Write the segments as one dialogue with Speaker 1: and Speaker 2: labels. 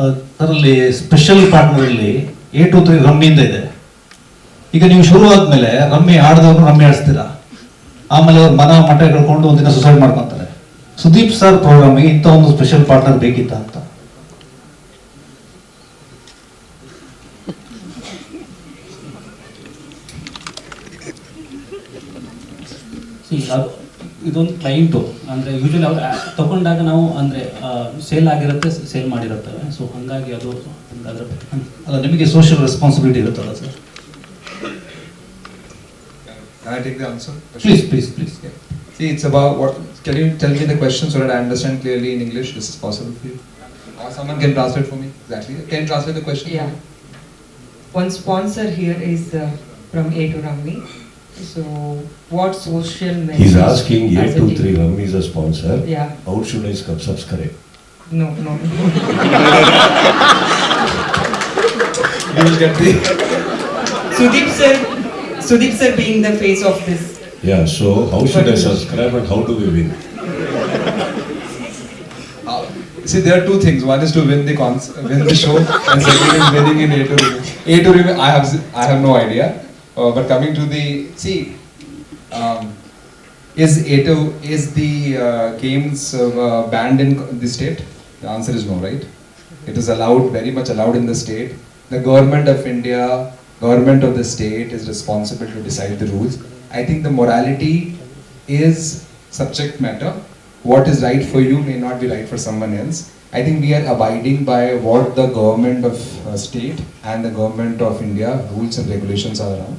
Speaker 1: ಅದರಲ್ಲಿ ಸ್ಪೆಷಲ್ ಪಾರ್ಟ್ನರಲ್ಲಿ A two three ರಮ್ಮಿಯಿಂದ ಇದೆ. ಈಗ ನೀವು ಶುರು ಆದ್ಮೇಲೆ ರಮ್ಮಿ ಆಡದವ್ರು ರಮ್ಮಿ ಆಡಿಸ್ತೀರಾ ಆಮೇಲೆ ಅವ್ರ ಮನ ಮಠ ಕಳ್ಕೊಂಡು ಒಂದಿನ ಸುಸೈಡ್ ಮಾಡ್ಕೊಂತಾರೆ. ಸುದೀಪ್ ಸರ್ ಪ್ರೋಗ್ರಾಮಿಗೆ ಇಂಥ ಒಂದು ಸ್ಪೆಷಲ್ ಪಾರ್ಟ್ನರ್ ಬೇಕಿತ್ತ ಅಂತ.
Speaker 2: ಅದು ಇದೊಂದು ಕ್ಲೈಂಟು ಅಂದರೆ ಯೂಶಲಿ ಅವ್ರು ಆ- ತಗೊಂಡಾಗ ನಾವು ಅಂದರೆ ಸೇಲ್ ಆಗಿರುತ್ತೆ ಸೇಲ್ ಮಾಡಿರುತ್ತವೆ ಸೊ ಹಾಗಾಗಿ ಅದು ಅದ್ರ
Speaker 1: ಅಲ್ಲ ನಿಮಗೆ ಸೋಷಿಯಲ್ ರೆಸ್ಪಾನ್ಸಿಬಿಲಿಟಿ ಇರುತ್ತಲ್ಲ sir
Speaker 3: Can I take the answer?
Speaker 1: Please please please
Speaker 3: Yeah. See, it's about what. Can you tell me the question so that I understand clearly in English? This is possible for you. Or someone can translate for me. Exactly. Can you translate the question?
Speaker 4: Yeah. One sponsor here is uh, from A to Rammi. So, what social message?
Speaker 5: He's asking
Speaker 4: as a
Speaker 5: A23
Speaker 4: team?
Speaker 5: Rum is a sponsor.
Speaker 4: Yeah.
Speaker 5: How should I subscribe?
Speaker 4: No, no.
Speaker 3: You will get the.
Speaker 4: Sudeep sir, Sudeep sir being the face of this.
Speaker 5: Yeah, so how should I subscribe and how do we win?
Speaker 3: Uh, see, there are two things. One is to win the cons- win the show, and second is winning in A to Rimi. A to Rimi, I have I have no idea. Uh, but coming to the see, um, is A is the uh, games uh, banned in the state? The answer is no, right? It is allowed, very much allowed in the state. The government of India, government of the state is responsible to decide the rules. I think the morality is subject matter. What is right for you may not be right for someone else. I think we are abiding by what the government of uh, state and the government of India rules and regulations are around,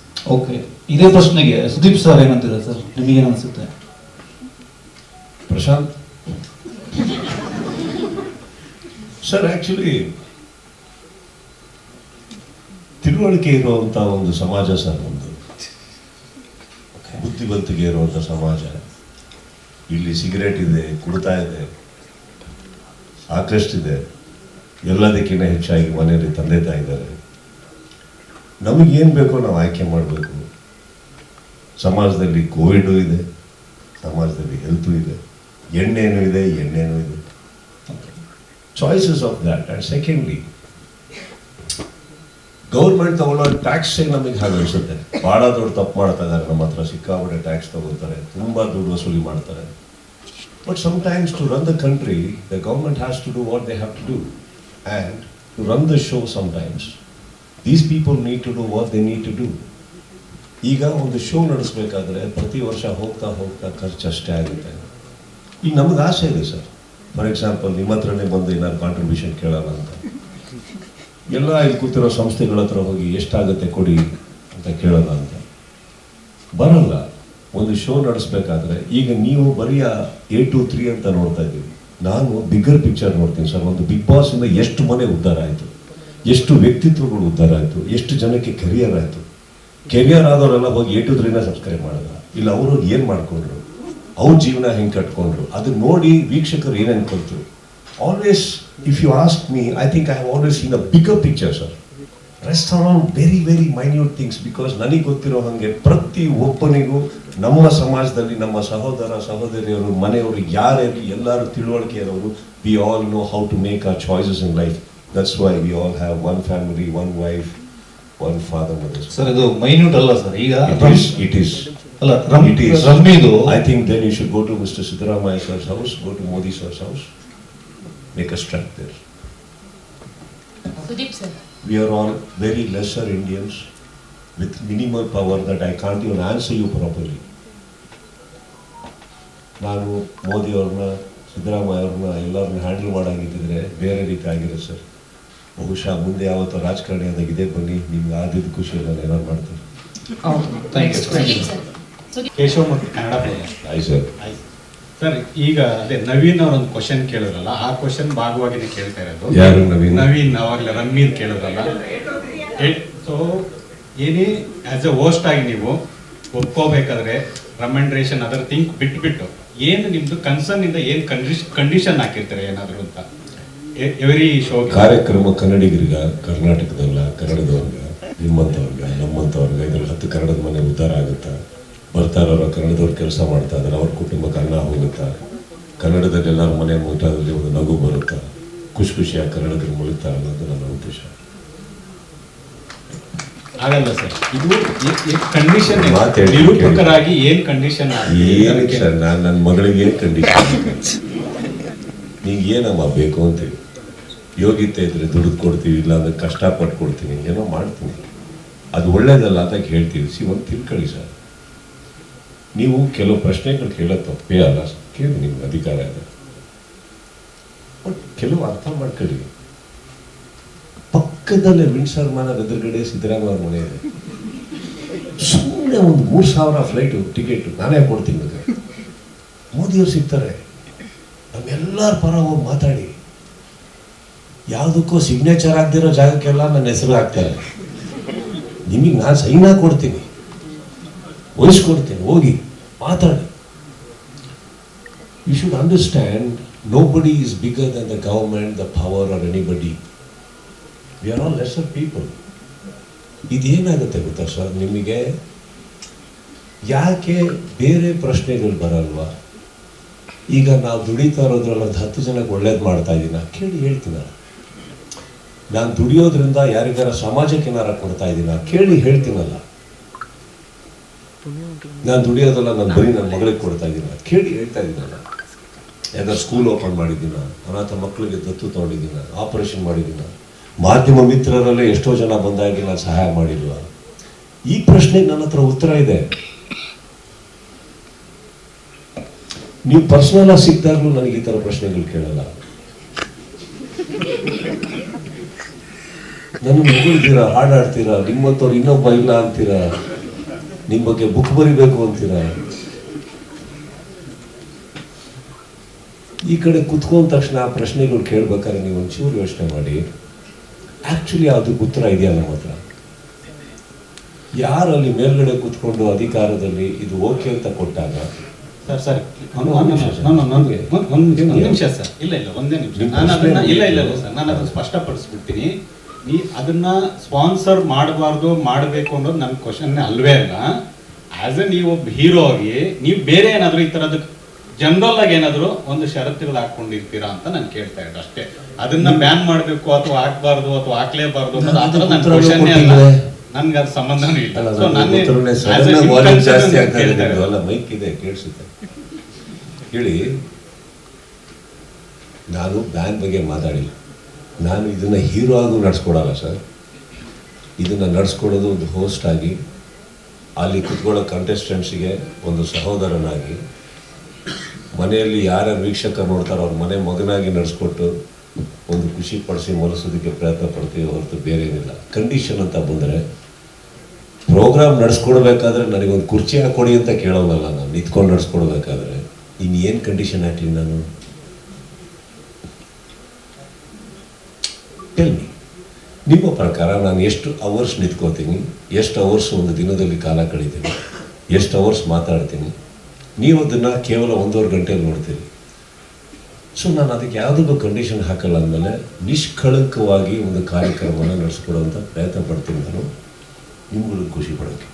Speaker 1: Okay ಇದೇ ಪ್ರಶ್ನೆಗೆ Sudeep sir ಏನಂತೀರ sir ನಿಮಗೇನು ಅನಿಸುತ್ತೆ
Speaker 5: Prashant? Sir actually ತಿಳುವಳಿಕೆ ಇರುವಂತ ಒಂದು ಸಮಾಜ sir ಒಂದು ಬುದ್ಧಿವಂತಿಕೆ ಇರುವಂತ ಸಮಾಜ. ಇಲ್ಲಿ ಸಿಗರೇಟ್ ಇದೆ ಕುಡ್ತಾ ಇದೆ ಸಾಕಷ್ಟಿದೆ. ಎಲ್ಲದಕ್ಕಿಂತ ಹೆಚ್ಚಾಗಿ ಮನೆಯಲ್ಲಿ ತಂದೆ ತಾಯಿ ಇದ್ದಾರೆ ನಮಗೇನು ಬೇಕೋ ನಾವು ಆಯ್ಕೆ ಮಾಡಬೇಕು. ಸಮಾಜದಲ್ಲಿ ಕೋವಿಡು ಇದೆ, ಸಮಾಜದಲ್ಲಿ ಹೆಲ್ತು ಇದೆ, ಎಣ್ಣೆನೂ ಇದೆ ಎಣ್ಣೆನೂ ಇದೆ. Choices of that and secondly government ತಗೊಳ್ಳೋ ಟ್ಯಾಕ್ಸ್ ನಮಗೆ ಹಾಗೆ ಅನಿಸುತ್ತೆ ಭಾಳ ದೊಡ್ಡ ತಪ್ಪು ಮಾಡ್ತಾ ಇದ್ದಾರೆ ನಮ್ಮ ಹತ್ರ ಸಿಕ್ಕಾಪಟ್ಟೆ ಟ್ಯಾಕ್ಸ್ ತಗೋತಾರೆ ತುಂಬ ದುಡ್ಡು ವಸೂಲಿ ಮಾಡ್ತಾರೆ. But sometimes to run the country the government has to do what they have to do and to run the show sometimes these people need to do what they need to do ಈಗ ಒಂದು show ನಡೆಸಬೇಕಾದ್ರೆ ಪ್ರತಿ ವರ್ಷ ಹೋಗ್ತಾ ಹೋಗ್ತಾ ಖರ್ಚು ಅಷ್ಟೇ ಆಗುತ್ತೆ. ಈಗ ನಮ್ಗೆ ಆಸೆ ಇದೆ ಸರ್. ಫಾರ್ ಎಕ್ಸಾಂಪಲ್ ನಿಮ್ಮ ಹತ್ರನೇ ಬಂದು ಏನಾದ್ರು ಕಾಂಟ್ರಿಬ್ಯೂಷನ್ ಕೇಳೋಣ ಅಂತ. ಎಲ್ಲ ಇಲ್ಲಿ ಕೂತಿರೋ ಸಂಸ್ಥೆಗಳ ಹತ್ರ ಹೋಗಿ ಎಷ್ಟಾಗುತ್ತೆ ಕೊಡಿ ಅಂತ ಕೇಳೋಣ ಅಂತ. ಬರಲ್ಲ. ಒಂದು ಶೋ ನಡೆಸಬೇಕಾದ್ರೆ ಈಗ ನೀವು ಬರೀ ಎ ಟು ತ್ರೀ ಅಂತ ನೋಡ್ತಾ ಇದ್ದೀವಿ ನಾನು ಬಿಗ್ಗರ್ ಪಿಕ್ಚರ್ ನೋಡ್ತೀನಿ ಸರ್. ಒಂದು ಬಿಗ್ ಬಾಸ್ ಇಂದ ಎಷ್ಟು ಮನೆ ಉದ್ಧಾರ ಆಯಿತು. ಎಷ್ಟು ವ್ಯಕ್ತಿತ್ವಗಳು ಉದ್ಧಾರ ಆಯಿತು, ಎಷ್ಟು ಜನಕ್ಕೆ ಕೆರಿಯರ್ ಆಯಿತು. ಕೆರಿಯರ್ ಆದವರೆಲ್ಲ ಹೋಗಿ ಏಟುದ್ರಿಂದ ಸಬ್ಸ್ಕ್ರೈಬ್ ಮಾಡಲ್ಲ ಇಲ್ಲ, ಅವರು ಏನು ಮಾಡಿಕೊಂಡ್ರು? ಅವ್ರ ಜೀವನ ಹೆಂಗೆ ಕಟ್ಕೊಂಡ್ರು? ಅದನ್ನ ನೋಡಿ ವೀಕ್ಷಕರು ಏನು ಅನ್ಕೊಳ್ತರು always if you ask me I think I have always in a bigger picture sir rest very very minute things because ನನಗೆ ಗೊತ್ತಿರೋ ಹಾಗೆ ಪ್ರತಿ ಒಬ್ಬನಿಗೂ ನಮ್ಮ ಸಮಾಜದಲ್ಲಿ ನಮ್ಮ ಸಹೋದರ, ಸಹೋದರಿಯರು, ಮನೆಯವರು ಯಾರ್ಯಾರು ಎಲ್ಲರೂ ತಿಳುವಳಿಕೆ ಇರೋರು we all know how to make our choices in life that's why we all have one family one wife one father mother
Speaker 1: sir ಇದು ಮೈನ್ಯೂಟ್ ಅಲ್ಲ ಸರ್ ಈಗ
Speaker 5: It is, it is.
Speaker 1: ಅಲ್ಲ ರಮ್
Speaker 5: It is.
Speaker 1: ರಮ್ಮಿದು
Speaker 5: I think then you should go to Mr. Siddaramaya sir's house, go to Modi sir's house, make a strike there.
Speaker 6: Sudip sir.
Speaker 5: We are all very lesser Indians with minimal power that I can't even answer you properly. ನಾನು ಮೋದಿ ಅವ್ರನ್ನ ಸಿದ್ದರಾಮಯ್ಯ ಅವ್ರನ್ನ ಎಲ್ಲರನ್ನ handle ಮಾಡಾಗಿದ್ದಿದ್ರೆ ಬೇರೆ ರೀತಿ ಆಗಿರೋ sir ಬಹುಶಃ ಮುಂದೆ ಯಾವತ್ತೋ ರಾಜಕಾರಣಿ ಆದಾಗ ಇದೇ ಬನ್ನಿ ನಿಮ್ಗೆ ಆದಿದ್ದು ಖುಷಿ ನಾನು ಮಾಡ್ತೀನಿ
Speaker 1: you.
Speaker 4: question.
Speaker 6: Sudeep sir
Speaker 2: Keshav ಮತ್ತು ಕನ್ನಡ
Speaker 5: ಆಯ್ತು ಸರ್
Speaker 6: ಸರ್ ಈಗ ಅದೇ ನವೀನ್ ಅವ್ರ ಒಂದು ಕ್ವಶನ್ ಕೇಳಿದ್ರಲ್ಲ ಆ ಕ್ವಶನ್ ಭಾಗವಾಗಿನೇ ಕೇಳ್ತಾ ಇರೋದು.
Speaker 5: ಯಾರು ನವೀನ್?
Speaker 6: ನವೀನ್ ಅವಾಗಲೇ ರನ್ಮೀರ್ ಕೇಳಿದ್ರಲ್ಲ. ಸೊ ಏನೇ ಆಸ್ ಎ ಹೋಸ್ಟ್ ಆಗಿ ನೀವು ಒಪ್ಕೋಬೇಕಾದ್ರೆ ರೆಕಮೆಂಡೇಶನ್ ಅದರ್ ಥಿಂಕ್ ಬಿಟ್ಬಿಟ್ಟು ಏನು ನಿಮ್ದು ಕನ್ಸರ್ನ್ ಇಂದ ಏನು ಕಂಡೀಷನ್ ಕಂಡೀಷನ್ ಹಾಕಿರ್ತಾರೆ ಏನಾದ್ರು ಅಂತ? ಎವ್ರಿ ಶೋ
Speaker 5: ಕಾರ್ಯಕ್ರಮ ಕನ್ನಡಿಗರಿಗ ಕರ್ನಾಟಕದಲ್ಲ ಕನ್ನಡದವ್ರಿಗ ನಿಮ್ಮಂಥವ್ರಿಗ ನಮ್ಮಂಥವ್ರಿಗ ಇದ್ರಲ್ಲಿ ಹತ್ತು ಕನ್ನಡದ ಮನೆ ಉದ್ಧಾರ ಆಗುತ್ತಾ? ಬರ್ತಾ ಇರೋರು ಕನ್ನಡದವ್ರು ಕೆಲಸ ಮಾಡ್ತಾ ಇದ್ದಾರೆ ಅವ್ರ ಕುಟುಂಬ ಅನ್ನ ಹೋಗುತ್ತಾ? ಕನ್ನಡದಲ್ಲಿ ಎಲ್ಲರ ಮನೆ ಊಟದಲ್ಲಿ ಒಂದು ನಗು ಬರುತ್ತಾ? ಖುಷಿ ಖುಷಿಯಾಗಿ ಕನ್ನಡದಲ್ಲಿ ಮುಳುಗ್ತಾರೆ ಅನ್ನೋದು ನನ್ನ ಉದ್ದೇಶ.
Speaker 6: ಆಗಲ್ಲ ಸರ್. ಇದು ಕಂಡೀಷನ್ ನಿರೂಪಕರಾಗಿ ಏನ್ ಕಂಡೀಷನ್
Speaker 5: ನಾನು ನನ್ನ ಮಗಳಿಗೆ ಏನು ಕಂಡೀಷನ್ ನೀವು ಏನಮ್ಮ ಬೇಕು ಅಂತೇಳಿ ಯೋಗ್ಯತೆ ಇದ್ರೆ ದುಡ್ದು ಕೊಡ್ತೀವಿ, ಇಲ್ಲ ಅಂದ್ರೆ ಕಷ್ಟಪಟ್ಟು ಕೊಡ್ತೀನಿ ಏನೋ ಮಾಡ್ತೀನಿ. ಅದು ಒಳ್ಳೇದಲ್ಲ ಅಂತ ಹೇಳ್ತೀವಿ. ಸಿ, ಒಂದು ತಿಳ್ಕೊಳ್ಳಿ ಸರ್. ನೀವು ಕೆಲವು ಪ್ರಶ್ನೆಗಳು ಕೇಳೋದು ತಪ್ಪೇ ಅಲ್ಲ ಕೇಳಿ, ನಿಮ್ಗೆ ಅಧಿಕಾರ ಇದೆ. ಬಟ್ ಕೆಲವು ಅರ್ಥ ಮಾಡ್ಕೊಳ್ಳಿ. ಪಕ್ಕದಲ್ಲೇ ವಿಂಡ್ಸರ್ ಮನದ ಎದುರುಗಡೆ ಸಿದ್ದರಾಮಯ್ಯ ಮನೆ ಇದೆ. ಸುಮ್ಮನೆ ಒಂದು ಮೂರು ಸಾವಿರ ಫ್ಲೈಟು, ಟಿಕೆಟ್, ನಾನೇ ಕೊಡ್ತೀನಿ ಮೋದಿಯವ್ರು ಸಿಗ್ತಾರೆ. ನಮ್ಮೆಲ್ಲರ ಪರ ಹೋಗಿ ಮಾತಾಡಿ. ಯಾವುದಕ್ಕೂ ಸಿಗ್ನೇಚರ್ ಆಗದಿರೋ ಜಾಗಕ್ಕೆಲ್ಲ ನನ್ನ ಹೆಸರು ಹಾಕ್ತಾರೆ. ನಿಮಗೆ ನಾನು ಸೈನ್ ಕೊಡ್ತೀನಿ. ವಹಿಸ್ಕೊಡ್ತೀನಿ, ಹೋಗಿ, ಮಾತಾಡಿ. You should understand nobody is bigger than the government the power or anybody we are all lesser people ಇದೇನಾಗುತ್ತೆ ಗೊತ್ತಾ ಸರ್? ನಿಮಗೆ ಯಾಕೆ ಬೇರೆ ಪ್ರಶ್ನೆಗಳು ಬರಲ್ವಾ? ಈಗ ನಾವು ದುಡಿತಾ ಇರೋದ್ರಲ್ಲಿ ಒಂದು ಹತ್ತು ಜನಕ್ಕೆ ಒಳ್ಳೇದು ಮಾಡ್ತಾ ಇದ್ದೀನ ಕೇಳಿ ಹೇಳ್ತೀನಿ ನಾನು ದುಡಿಯೋದ್ರಿಂದ ಯಾರಿಗಾರ ಸಮಾಜಕ್ಕೆ ಏನಾರ ಕೊಡ್ತಾ ಇದ್ದೀನ ಕೇಳಿ ಹೇಳ್ತೀನಲ್ಲ. ನಾನು ದುಡಿಯೋದಲ್ಲ ನಾನು ಬರೀ ನನ್ನ ಮಗಳಿಗೆ ಕೊಡ್ತಾ ಇದ್ದೀನ ಕೇಳಿ ಹೇಳ್ತಾ ಇದ್ದೀನಲ್ಲ ಯಾಕಂದ್ರೆ ಸ್ಕೂಲ್ ಓಪನ್ ಮಾಡಿದ್ದೀನ? ಅನಾಥ ಮಕ್ಕಳಿಗೆ ದತ್ತು ತಗೊಂಡಿದ್ದೀನ? ಆಪರೇಷನ್ ಮಾಡಿದ್ದೀನ? ಮಾಧ್ಯಮ ಮಿತ್ರರಲ್ಲೇ ಎಷ್ಟೋ ಜನ ಬಂದಾಗಿ ನಾನು ಸಹಾಯ ಮಾಡಿಲ್ವ? ಈ ಪ್ರಶ್ನೆಗೆ ನನ್ನ ಹತ್ರ ಉತ್ತರ ಇದೆ. ನೀವು ಪರ್ಸನಲ್ ಆಗಿ ಸಿಕ್ಕಾಗ್ಲೂ ನನಗೆ ಈ ಥರ ಪ್ರಶ್ನೆಗಳು ಕೇಳಲ್ಲ. ನನ್ನ ಹೊಗಳ್ತೀರಾ ಹಾಡಾಡ್ತೀರಾ ನಿಮ್ಮಂಥವ್ರು ಇನ್ನೊಬ್ಬ ಇಲ್ಲ ಅಂತೀರಾ ನಿಮ್ಮ ಬಗ್ಗೆ ಬುಕ್ ಬರಿಬೇಕು ಅಂತೀರಾ? ಈ ಕಡೆ ಕುತ್ಕೊಂಡ ತಕ್ಷಣ ಆ ಪ್ರಶ್ನೆಗಳು ಕೇಳ್ಬೇಕಾದ್ರೆ ನೀವು ಒಂಚೂರು ಯೋಚನೆ ಮಾಡಿ. ಆಕ್ಚುಲಿ ಅದು ಉತ್ತರ ಇದೆಯಾ ನಮ್ಮ ಹತ್ರ? ಯಾರಲ್ಲಿ ಮೇಲ್ಗಡೆ ಕುತ್ಕೊಂಡು ಅಧಿಕಾರದಲ್ಲಿ ಇದು ಓಕೆ ಅಂತ ಕೊಟ್ಟಾಗ? Sir sir sir.
Speaker 6: ಒಂದು ನಿಮಿಷ ಸರ್. ಇಲ್ಲ ಇಲ್ಲ ಒಂದೇ ನಿಮಿಷ. ನಾನು ಅದನ್ನ ಇಲ್ಲ ಇಲ್ಲ ಇಲ್ಲ ಸರ್. ನಾನು ಅದನ್ನ ಸ್ಪಷ್ಟಪಡಿಸ್ಬಿಡ್ತೀನಿ. ನೀ ಅದನ್ನ ಸ್ಪಾನ್ಸರ್ ಮಾಡಬಾರ್ದು ಮಾಡಬೇಕು ಅನ್ನೋದು ನನ್ನ ಕ್ವಶನ್ ಅಲ್ವೇ ಅಲ್ಲ. ಆಸ್ ಎ ನೀವು ಒಬ್ಬ ಹೀರೋ ಆಗಿ ನೀವು ಬೇರೆ ಏನಾದರೂ ಈ ಥರದ ಜನರಲ್ ಆಗಿ ಏನಾದರೂ ಒಂದು ಷರತ್ತುಗಳು ಹಾಕೊಂಡಿರ್ತೀರಾ ಅಂತ ನಾನು ಕೇಳ್ತಾ ಇದ್ದೆ ಅಷ್ಟೇ. ಅದನ್ನ ಬ್ಯಾನ್ ಮಾಡಬೇಕು ಅಥವಾ ಹಾಕ್ಬಾರ್ದು ಅಥವಾ ಹಾಕ್ಲೇಬಾರ್ದು ಅನ್ನೋದು ಆ ಥರ ನನ್ನ ಕ್ವಶನ್ನೇ ಅಲ್ಲ. ನನ್ಗೆ ಅದು ಸಂಬಂಧನೂ ಇಲ್ಲ. ಸೊ ನಾನು
Speaker 5: ಜಾಸ್ತಿ. ಅಲ್ಲ ಮೈಕ್ ಇದೆ ಕೇಳಿಸುತ್ತೆ. ಹೇಳಿ ನಾನು ಬ್ಯಾನ್ ಬಗ್ಗೆ ಮಾತಾಡಿಲ್ಲ. ನಾನು ಇದನ್ನು ಹೀರೋ ಆಗೂ ನಡೆಸ್ಕೊಡಲ್ಲ ಸರ್. ಇದನ್ನು ನಡೆಸ್ಕೊಡೋದು ಒಂದು ಹೋಸ್ಟ್ ಆಗಿ, ಅಲ್ಲಿ ಕುತ್ಕೊಳ್ಳೋ ಕಂಟೆಸ್ಟೆಂಟ್ಸಿಗೆ ಒಂದು ಸಹೋದರನಾಗಿ, ಮನೆಯಲ್ಲಿ ಯಾರ ವೀಕ್ಷಕ ನೋಡ್ತಾರೋ ಅವ್ರ ಮನೆ ಮಗನಾಗಿ ನಡೆಸ್ಕೊಟ್ಟು ಒಂದು ಖುಷಿ ಪಡಿಸಿ ಪ್ರಯತ್ನ ಪಡ್ತೀವಿ ಹೊರತು ಬೇರೆ ಏನಿಲ್ಲ ಕಂಡೀಷನ್ ಅಂತ ಬಂದರೆ ಪ್ರೋಗ್ರಾಮ್ ನಡೆಸ್ಕೊಡ್ಬೇಕಾದ್ರೆ ನನಗೊಂದು ಕುರ್ಚಿ ಹಾಕೊಡಿ ಅಂತ ಕೇಳೋಲ್ಲ ನಾನು. ನಿಂತ್ಕೊಂಡು ನಡೆಸ್ಕೊಡ್ಬೇಕಾದ್ರೆ ಇನ್ನೇನು ಕಂಡೀಷನ್ ಹಾಕ್ಲಿ ನಾನು? ಟೆಲ್ ಮಿ ನಿಮ್ಮ ಪ್ರಕಾರ ನಾನು ಎಷ್ಟು ಅವರ್ಸ್ ನಿಂತ್ಕೋತೀನಿ ಎಷ್ಟು ಅವರ್ಸ್ ಒಂದು ದಿನದಲ್ಲಿ ಕಾಲ ಕಳೀತೀನಿ ಎಷ್ಟು ಅವರ್ಸ್ ಮಾತಾಡ್ತೀನಿ? ನೀವು ಅದನ್ನು ಕೇವಲ ಒಂದೂವರೆ ಗಂಟೆಯಲ್ಲಿ ನೋಡ್ತೀರಿ. ಸೊ ನಾನು ಅದಕ್ಕೆ ಯಾವುದಕ್ಕೂ ಕಂಡೀಷನ್ ಹಾಕಲ್ಲ ಅಂದಮೇಲೆ ನಿಷ್ಕಳಂಕವಾಗಿ ಒಂದು ಕಾರ್ಯಕ್ರಮನ ನಡೆಸ್ಕೊಡುವಂಥ ಪ್ರಯತ್ನ ಪಡ್ತೀನಿ ನಾನು. ನಿಮ್ಗಳಿಗೆ ಖುಷಿ ಪಡೋಕ್ಕೆ